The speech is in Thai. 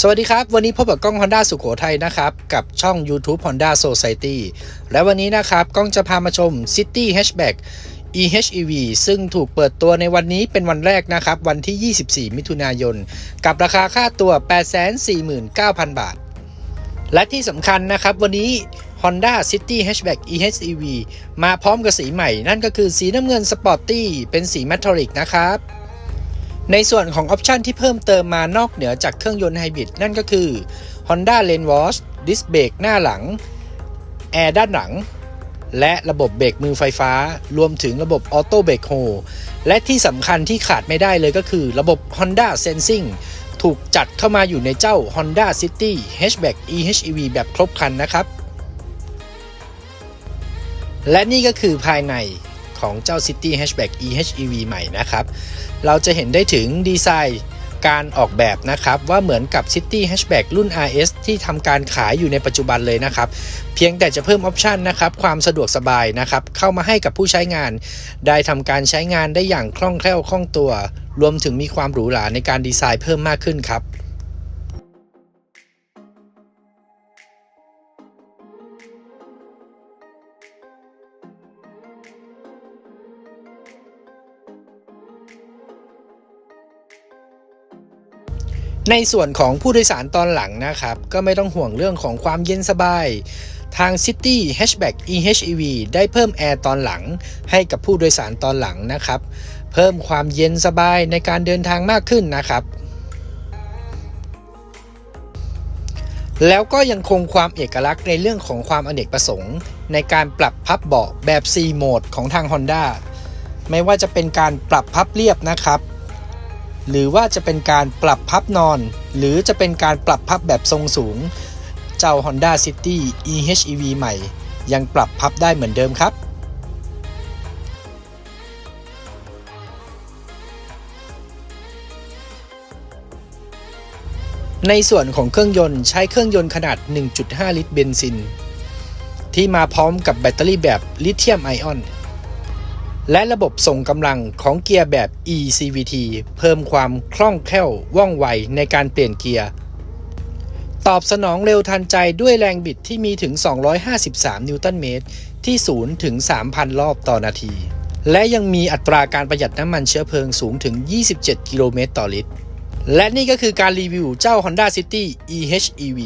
สวัสดีครับ วันนี้พบกับกล้อง Honda สุโขทัยนะครับ กับช่อง YouTube Honda Society และวันนี้นะครับกล้องจะพามาชม City Hatchback EHEV ซึ่งถูกเปิดตัวในวันนี้เป็นวันแรกนะครับ วันที่ 24 มิถุนายน กับราคาค่าตัว 849,000 บาท และที่สำคัญนะครับวันนี้ Honda City Hatchback EHEV มาพร้อมกับสีใหม่ นั่นก็คือสีน้ำเงินสปอร์ตี้เป็นสี Metallic นะครับ ในส่วนของออปชันที่เพิ่มเติมมานอกเหนือจากเครื่องยนต์ไฮบริดนั่นก็คือ Honda Lane Wash Disc Brake หน้าหลัง แอร์ด้านหลัง และระบบเบรกมือไฟฟ้า รวมถึงระบบออโต้เบรกโฮและที่สำคัญที่ขาดไม่ได้เลยก็คือระบบ Honda Sensing ถูกจัดเข้ามาอยู่ในเจ้า Honda City Hatchback EHEV แบบครบครันนะครับ และนี่ก็คือภายใน ของเจ้า City Hatchback EHEV ใหม่นะครับ เราจะเห็นได้ถึงดีไซน์การออกแบบนะครับ ว่าเหมือนกับ City Hatchback รุ่น RS ที่ทำการขายอยู่ในปัจจุบันเลยนะครับ เพียงแต่จะเพิ่มออปชันนะครับ ความสะดวกสบายนะครับ เข้ามาให้กับผู้ใช้งาน ได้ทำการใช้งานได้อย่างคล่องแคล่วคล่องตัว รวมถึงมีความหรูหราในการดีไซน์เพิ่มมากขึ้นครับ ในส่วนของผู้โดยสารตอนหลังนะครับ ก็ไม่ต้องห่วงเรื่องของความเย็นสบาย ทาง City Hatchback EHEV ได้เพิ่มแอร์ตอนหลัง ให้กับผู้โดยสารตอนหลังนะครับ เพิ่มความเย็นสบายในการเดินทางมากขึ้นนะครับ แล้วก็ยังคงความเอกลักษณ์ในเรื่องของความอเนกประสงค์ ในการปรับพับเบาะแบบ C โหมดของทาง Honda ไม่ว่าจะเป็นการปรับพับเรียบนะครับ หรือว่าจะเป็นการปรับพับนอน หรือจะเป็นการปรับพับแบบทรงสูง เจ้า Honda City EHEV ใหม่ ยังปรับพับได้เหมือนเดิมครับ ในส่วนของเครื่องยนต์ใช้เครื่องยนต์ขนาด 1.5 ลิตรเบนซิน ที่มาพร้อมกับแบตเตอรี่แบบลิเธียมไอออน และระบบส่งกำลังของเกียร์แบบ eCVT เพิ่มความคล่องแคล่วว่องไวในการเปลี่ยนเกียร์ ตอบสนองเร็วทันใจด้วยแรงบิดที่มีถึง 253 นิวตันเมตร ที่ 0 ถึง 3,000 รอบต่อนาที และยังมีอัตราการประหยัดน้ำมันเชื้อเพลิงสูงถึง 27 กิโลเมตรต่อลิตร และนี่ก็คือการรีวิวเจ้า Honda City EHEV